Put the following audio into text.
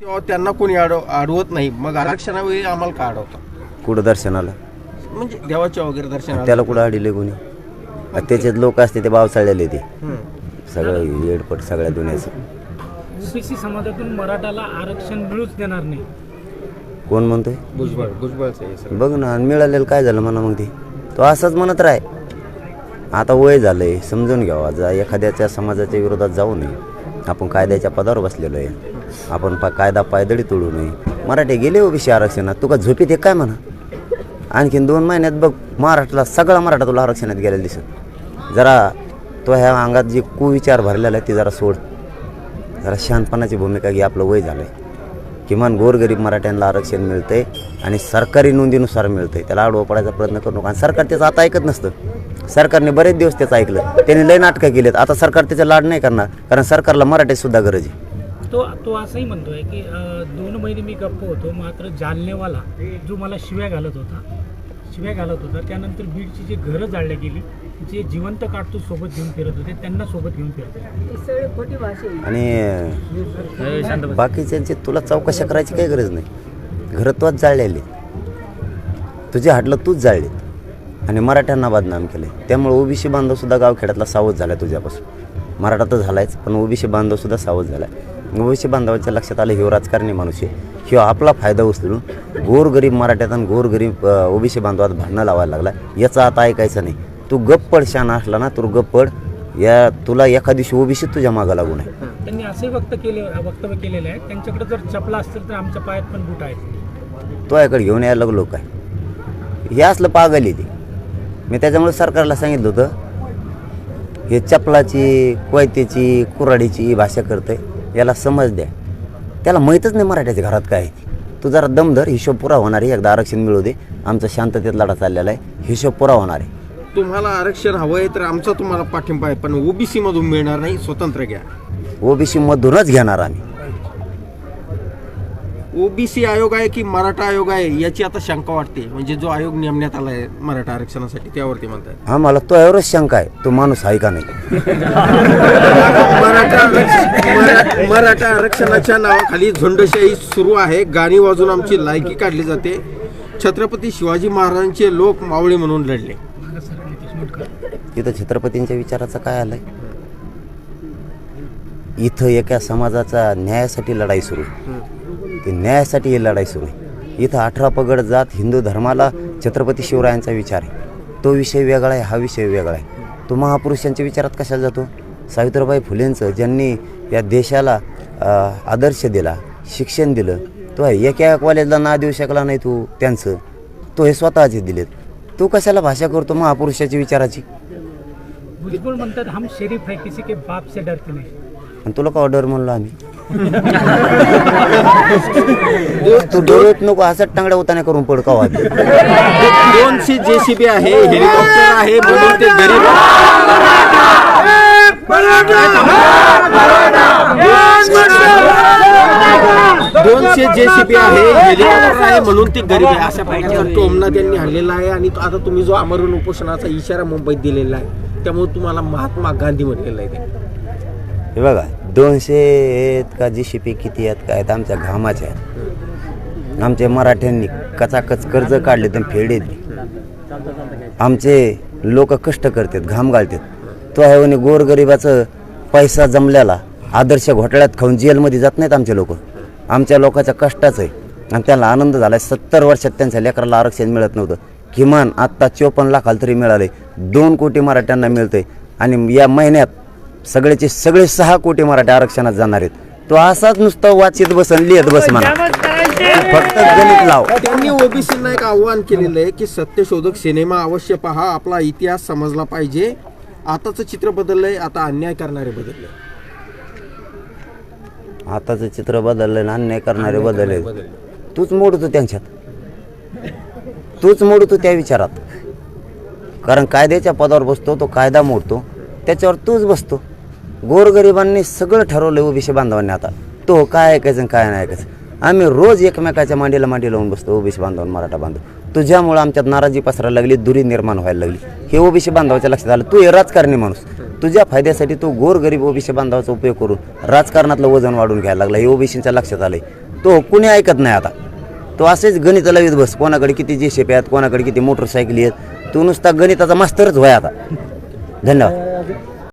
तेव्हा त्यांना कोणी अडव अडवत नाही. मग आरक्षणावेळी आम्हाला का अडवतात कुठं दर्शनाला म्हणजे देवाच्या वगैरे दर्शनाला त्याला कुठं अडिले कोणी? आणि त्याच्यात लोक असते ते बावचाळलेले ते. सगळं येडपट सगळ्या दुनियाचं. ओबीसी समाजातून मराठाला आरक्षण मिळूच देणार नाही. कोण म्हणतोय? भुजबळ भुजबळचं हे सगळं. बघ ना आणि मिळालेलं काय झालं म्हणा मग ते. तो असंच म्हणत राय. आता वय झालंय समजून घ्यावा. जा एखाद्याच्या समाजाच्या विरोधात जाऊ नये. आपण कायद्याच्या पदावर बसलेलो आहे. आपण पा कायदा पायदळी तोडू नये. मराठी गेले हो ओबीसी आरक्षणात. तुका झोपीत एक काय म्हणा? आणखीन दोन महिन्यात बघ महाराष्ट्राला सगळा मराठा तुला आरक्षणात गेलेला दिसत. जरा तो ह्या अंगात जे कुविचार भरलेला आहे ते जरा सोड. जरा शहाणपणाची भूमिका घे आपलं वय झालं आहे किमान गोरगरीब मराठ्यांना आरक्षण मिळतंय आणि सरकारी नोंदीनुसार मिळतंय. त्याला आडवं पडायचा प्रयत्न करू नका. आणि सरकार त्याचं आता ऐकत नसतं. सरकारने बरेच दिवस त्याचं ऐकलं. त्यांनी लय नाटकं केलेत. आता सरकार त्याचा लाड नाही करणार कारण सरकारला मराठीत सुद्धा गरज आहे. तो तो असंही म्हणतोय की दोन महिने मी गप्प होतो मात्र जालनेवाला जो मला शिव्या घालत होता शिव्या घालत होता त्यानंतर बीडची जी घरं जाळल्या गेली जे जिवंत काढतो सोबत घेऊन फिरत होते त्यांना सोबत घेऊन फिरत आणि बाकीच्यांची तुला चौकशा करायची काही गरज नाही. घरं तोच जाळलेली. तुझे हाटलं तूच जाळली. आणि मराठ्यांना बदनाम केले. त्यामुळे ओबीसी बांधव सुद्धा गावखेड्यातला सावध झाला तुझ्यापासून. मराठा तर झालायच पण ओबीसी बांधव सुद्धा सावध झालाय. ओबीसी बांधवाच्या लक्षात आलं ह्यो राजकारणी माणूस आहे. ह्यो आपला फायदा उचलून गोरगरीब मराठ्यात आणि गोरगरीब ओबीसी बांधवात भांडणं लावायला लागला याचा आता ऐकायचं नाही. तू गप्पड शान असला ना तू गप्पड या तुला एका दिवशी ओबीसी तुझ्या मागं लागू नये. त्यांनी असंही वक्त केले वक्तव्य केलेलं आहे. त्यांच्याकडे जर चपला असतील तर आमच्या पायात पण बूट आहेत. तो याकडे घेऊन यायला लागलो काय हे असलं पागल आहे ते. मी त्याच्यामुळे सरकारला सांगितलं होतं हे चपलाची कोयत्याची कुऱ्हाडीची भाषा करतंय याला समज द्या. त्याला माहीतच नाही मराठ्याच्या घरात काय आहे ते. तू जरा दमधर हिशोब पुरा होणार आहे एकदा आरक्षण मिळू दे. आमचा शांततेत लढा चाललेला आहे हिशोब पुरा होणार आहे. तुम्हाला आरक्षण हवंय तर आमचा तुम्हाला पाठिंबा आहे पण ओबीसी मधून मिळणार नाही स्वतंत्र घ्या. ओबीसी मधूनच घेणार आम्ही. ओबीसी आयोग आहे की मराठा आयोग आहे याची आता शंका वाटते. म्हणजे जो आयोग नेमण्यात आला आहे मराठा आरक्षणासाठी त्यावरती म्हणतात आम्हाला तो एवढंच शंका आहे. तो माणूस आहे का नाही? मराठा आरक्षण- मरा- मराठा आरक्षणाच्या नावाखाली झुंडशाही सुरू आहे. गाणी वाजून आमची लायकी काढली जाते. छत्रपती शिवाजी महाराजांचे लोक मावळे म्हणून लढले. तिथं छत्रपतींच्या विचाराचं काय आलंय? इथं एका समाजाचा न्यायासाठी लढाई सुरू आहे. ती न्यायासाठी ही लढाई सुरू आहे. इथं अठरा पगड जात हिंदू धर्माला छत्रपती शिवरायांचा विचार आहे. तो विषय वेगळा आहे हा विषय वेगळा आहे. तो महापुरुषांच्या विचारात कशाला जातो? सावित्रीबाई फुलेंचं ज्यांनी या देशाला आदर्श दिला शिक्षण दिलं तो आहे. एका कॉलेजला ना देऊ शकला नाही तू त्यांचं. तो हे स्वतःचे दिलेत. तू कशाला भाषा करतो महापुरुषाची विचाराची? भुजबळ म्हणतात हम शरीफ है किसी के बाप से डरते नहीं. आणि तुला का ऑर्डर म्हणलो आम्ही? तू डोळ्यात नको असं टांगड्या उताने करून पड का वाद दोनशे जेसीबी आहे हेलिकॉप्टर आहे म्हणून ते गरीब दोनशे जेसीबी आहे हेलिकॉप्टर आहे म्हणून ते गरीब आहे अशा प्रकारचा टोमना त्यांनी हल्लेला आहे आणि तो- आता तुम्ही जो आमरण उपोषणाचा इशारा मुंबईत दिलेला आहे त्यामुळे तुम्हाला महात्मा गांधी म्हटलेलं आहे ते. हे बघा दोनशे आहेत का जी शिपी किती आहेत काय आहेत आमच्या घामाच्या आहेत. आमच्या मराठ्यांनी कचाकच कर्ज काढले तर फेडे आमचे लोक कष्ट करतात घाम घालतात. तो आहे म्हणे गोरगरिबाचं पैसा जमल्याला आदर्श घोटाळ्यात खाऊन जेलमध्ये जात नाहीत आमचे लोक. आमच्या लोकांच्या कष्टाचं आहे. आणि त्याला आनंद झाला आहे सत्तर वर्षात त्यांच्या लेकराला आरक्षण मिळत नव्हतं. किमान आत्ता चोपन्न लाखाला तरी मिळाले दोन कोटी मराठ्यांना मिळतंय. आणि या महिन्यात सगळ्याचे सगळे सहा कोटी मराठी आरक्षणात जाणार आहेत. तो असाच नुसतं वाचित बसन लिहित बस म्हणा. फक्त गणित लाव. त्यांनी ओबीसींना एक आव्हान केलेलं आहे की सत्यशोधक सिनेमा अवश्य पहा आपला इतिहास समजला पाहिजे. आताचं चित्र बदललंय आता अन्याय करणारे बदलले. आताचं चित्र बदललं आणि अन्याय करणारे बदलले. तूच मोडतो त्यांच्यात. तूच मोडतो त्या विचारात. कारण कायद्याच्या पदावर बसतो तो कायदा मोडतो. त्याच्यावर तूच बसतो. गोरगरिबांनी सगळं ठरवलं ओबीसी बांधवांनी आता. तो काय ऐकायचं काय नाही ऐकायचं. आम्ही रोज एकमेकाच्या मांडीला मांडी लावून बसतो ओबीसी बांधव आणि मराठा बांधव. तुझ्यामुळं आमच्यात नाराजी पसरायला लागली दुरी निर्माण व्हायला लागली. हे ओबीसी बांधवाच्या लक्षात आलं. तू हे राजकारणी माणूस. तुझ्या फायद्यासाठी तो गोरगरीब ओबीसी बांधवाचा उपयोग करून राजकारणातलं वजन वाढून घ्यायला लागला हे ओबीसीच्या लक्षात आलं तो कुणी ऐकत नाही आता. तो असेच गणित लावीत बस. कोणाकडे किती जे आहेत कोणाकडे किती मोटरसायकली आहेत. तो नुसता गणिताचा मास्तरच व्हाय आता. धन्यवाद.